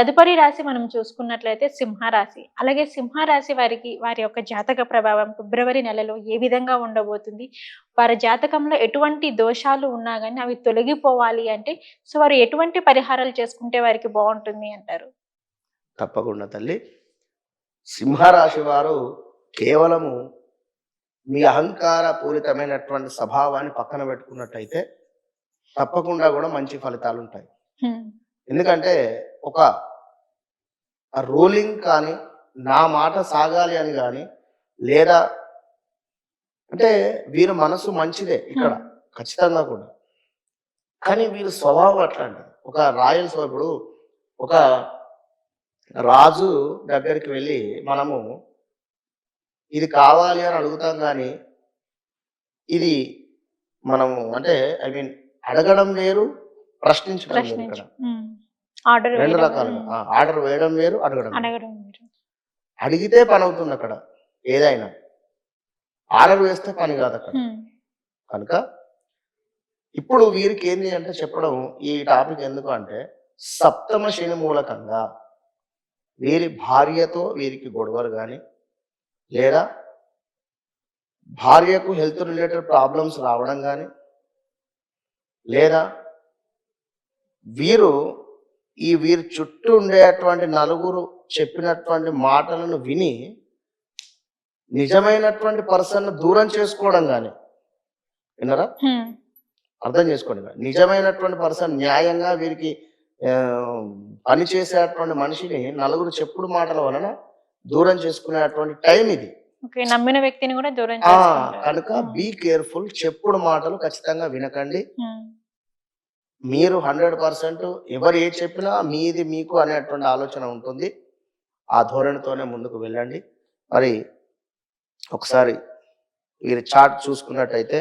తదుపరి రాశి మనం చూసుకున్నట్లయితే సింహరాశి. అలాగే సింహరాశి వారికి వారి యొక్క జాతక ప్రభావం ఫిబ్రవరి నెలలో ఏ విధంగా ఉండబోతుంది? వారి జాతకంలో ఎటువంటి దోషాలు ఉన్నా కానీ అవి తొలగిపోవాలి అంటే సో వారు ఎటువంటి పరిహారాలు చేసుకుంటే వారికి బాగుంటుంది అంటారు? తప్పకుండా తల్లి. సింహరాశి వారు కేవలము మీ అహంకార పూరితమైనటువంటి స్వభావాన్ని పక్కన పెట్టుకున్నట్టయితే తప్పకుండా కూడా మంచి ఫలితాలు ఉంటాయి. ఎందుకంటే ఒక రోలింగ్ కానీ నా మాట సాగాలి అని కానీ లేదా అంటే వీరి మనసు మంచిదే ఇక్కడ ఖచ్చితంగా కూడా. కానీ వీరి స్వభావం అట్లాంటిది. ఒక రాయల్ ఇప్పుడు ఒక రాజు దగ్గరికి వెళ్ళి మనము ఇది కావాలి అని అడుగుతాం కానీ ఇది మనము అంటే ఐ మీన్ అడగడం వేరు ప్రశ్నించడం ఆర్డర్ రెండు. ఆ, ఆర్డర్ వేయడం వేరు అడగడం. అడగడం అడిగితే పని అవుతుంది అక్కడ ఏదైనా ఆర్డర్ వేస్తే పని కాదు అక్కడ. కనుక ఇప్పుడు వీరికి ఏంటి అంటే చెప్పడం ఈ టాపిక్ ఎందుకు అంటే సప్తమ శని మూలకంగా వీరి భార్యతో వీరికి గొడవలు కానీ లేదా భార్యకు హెల్త్ రిలేటెడ్ ప్రాబ్లమ్స్ రావడం కానీ లేదా వీరు ఈ వీరి చుట్టూ ఉండేటువంటి నలుగురు చెప్పినటువంటి మాటలను విని నిజమైనటువంటి పర్సన్ దూరం చేసుకోవడం కానీ విన్నారా. అర్థం చేసుకోండి. నిజమైనటువంటి పర్సన్ న్యాయంగా వీరికి పని చేసేటువంటి మనిషిని నలుగురు చెప్పుడు మాటల వలన దూరం చేసుకునేటువంటి టైం ఇది నమ్మిన వ్యక్తిని కూడా దూరం కనుక బీ కేర్ఫుల్ చెప్పుడు మాటలు ఖచ్చితంగా వినకండి. మీరు హండ్రెడ్ పర్సెంట్ ఎవరు ఏ చెప్పినా మీది మీకు అనేటువంటి ఆలోచన ఉంటుంది. ఆ ధోరణితోనే ముందుకు వెళ్ళండి. మరి ఒకసారి వీరి చార్ట్ చూసుకున్నట్టయితే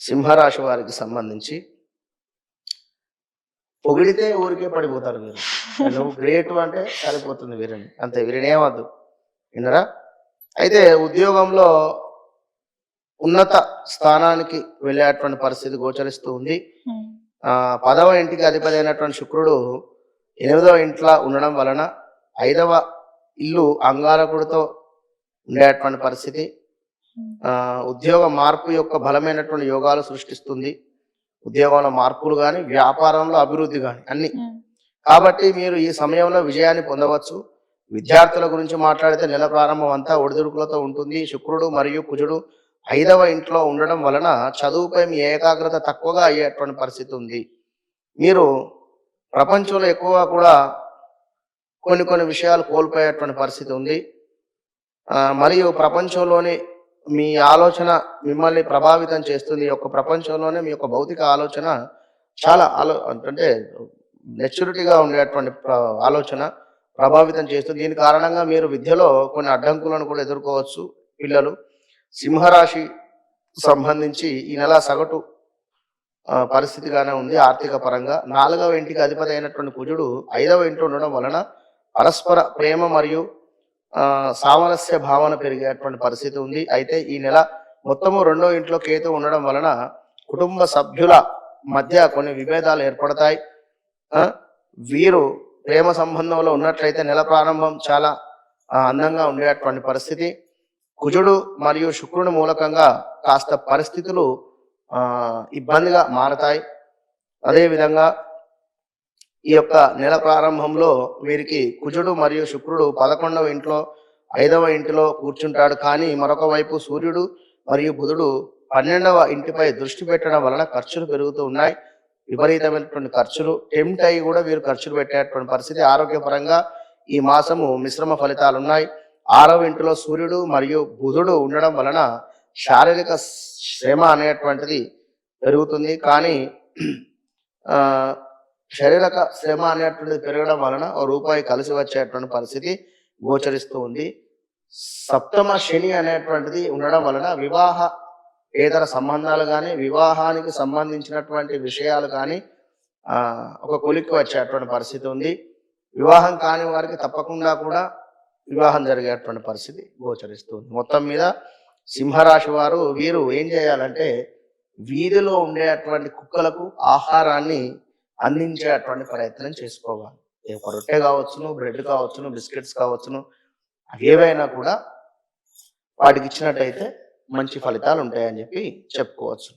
సింహరాశి వారికి సంబంధించి పొగిడితే ఊరికే పడిపోతారు మీరు. నువ్వు గ్రేట్ అంటే సరిపోతుంది వీరిని. అంతే వీరిని ఏమద్దు. విన్నరా? అయితే ఉద్యోగంలో ఉన్నత స్థానానికి వెళ్ళేటువంటి పరిస్థితి గోచరిస్తూ ఉంది. ఆ పదవ ఇంటికి అధిపతి అయినటువంటి శుక్రుడు ఎనిమిదవ ఇంట్లో ఉండడం వలన ఐదవ ఇల్లు అంగారకుడితో ఉండేటువంటి పరిస్థితి. ఆ ఉద్యోగ మార్పు యొక్క బలమైనటువంటి యోగాలు సృష్టిస్తుంది ఉద్యోగంలో మార్పులు కానీ వ్యాపారంలో అభివృద్ధి కానీ అన్ని. కాబట్టి మీరు ఈ సమయంలో విజయాన్ని పొందవచ్చు విద్యార్థుల గురించి మాట్లాడితే నెల ప్రారంభం అంతా ఒడిదుడుకులతో ఉంటుంది శుక్రుడు మరియు కుజుడు ఐదవ ఇంట్లో ఉండడం వలన చదువుపై మీ ఏకాగ్రత తక్కువగా అయ్యేటువంటి పరిస్థితి ఉంది. మీరు ప్రపంచంలో ఎక్కువగా కూడా కొన్ని కొన్ని విషయాలు కోల్పోయేటువంటి పరిస్థితి ఉంది. మరియు ప్రపంచంలోని మీ ఆలోచన మిమ్మల్ని ప్రభావితం చేస్తుంది. ఈ యొక్క ప్రపంచంలోనే మీ యొక్క భౌతిక ఆలోచన చాలా ఆలో అంటే మెచ్యూరిటీగా ఉండేటువంటి ఆలోచన ప్రభావితం చేస్తుంది. దీని కారణంగా మీరు విద్యలో కొన్ని అడ్డంకులను కూడా ఎదుర్కోవచ్చు పిల్లలు. సింహరాశి సంబంధించి ఈ నెల సగటు పరిస్థితిగానే ఉంది ఆర్థిక పరంగా. నాలుగవ ఇంటికి అధిపతి అయినటువంటి కుజుడు ఐదవ ఇంట్లో ఉండడం వలన పరస్పర ప్రేమ మరియు సామరస్య భావన పెరిగేటువంటి పరిస్థితి ఉంది. అయితే ఈ నెల మొత్తము రెండో ఇంట్లో కేతు ఉండడం వలన కుటుంబ సభ్యుల మధ్య కొన్ని విభేదాలు ఏర్పడతాయి. వీరు ప్రేమ సంబంధంలో ఉన్నట్లయితే నెల ప్రారంభం చాలా అందంగా ఉండేటువంటి పరిస్థితి. కుజుడు మరియు శుక్రుని మూలకంగా కాస్త పరిస్థితులు ఇబ్బందిగా మారతాయి. అదేవిధంగా ఈ యొక్క నెల ప్రారంభంలో వీరికి కుజుడు మరియు శుక్రుడు పదకొండవ ఇంట్లో ఐదవ ఇంటిలో కూర్చుంటాడు. కానీ మరొక వైపు సూర్యుడు మరియు బుధుడు పన్నెండవ ఇంటిపై దృష్టి పెట్టడం వలన ఖర్చులు పెరుగుతూ ఉన్నాయి. విపరీతమైనటువంటి ఖర్చులు టెంప్ట్ అయ్యి కూడా వీరు ఖర్చులు పెట్టేటువంటి పరిస్థితి ఆరోగ్యపరంగా ఈ మాసము మిశ్రమ ఫలితాలు ఉన్నాయి ఆరవ ఇంటిలో సూర్యుడు మరియు బుధుడు ఉండడం వలన శారీరక శ్రమ అనేటువంటిది పెరుగుతుంది. కానీ శారీరక శ్రమ అనేటువంటిది పెరగడం వలన ఓ రూపాయి కలిసి వచ్చేటువంటి పరిస్థితి గోచరిస్తూ ఉంది. సప్తమ శని అనేటువంటిది ఉండడం వలన వివాహ ఏతర సంబంధాలు కానీ వివాహానికి సంబంధించినటువంటి విషయాలు కానీ ఒక కొలిక్కి వచ్చేటువంటి పరిస్థితి ఉంది. వివాహం కాని వారికి తప్పకుండా కూడా వివాహం జరిగేటువంటి పరిస్థితి గోచరిస్తుంది మొత్తం మీద సింహరాశి వారు వీరు ఏం చేయాలంటే వీధిలో ఉండేటువంటి కుక్కలకు ఆహారాన్ని అందించే అటువంటి ప్రయత్నం చేసుకోవాలి. ఒక రొట్టె కావచ్చును బ్రెడ్ కావచ్చును బిస్కెట్స్ కావచ్చును అవి ఏవైనా కూడా వాటికి ఇచ్చినట్టయితే మంచి ఫలితాలు ఉంటాయని చెప్పి చెప్పుకోవచ్చు.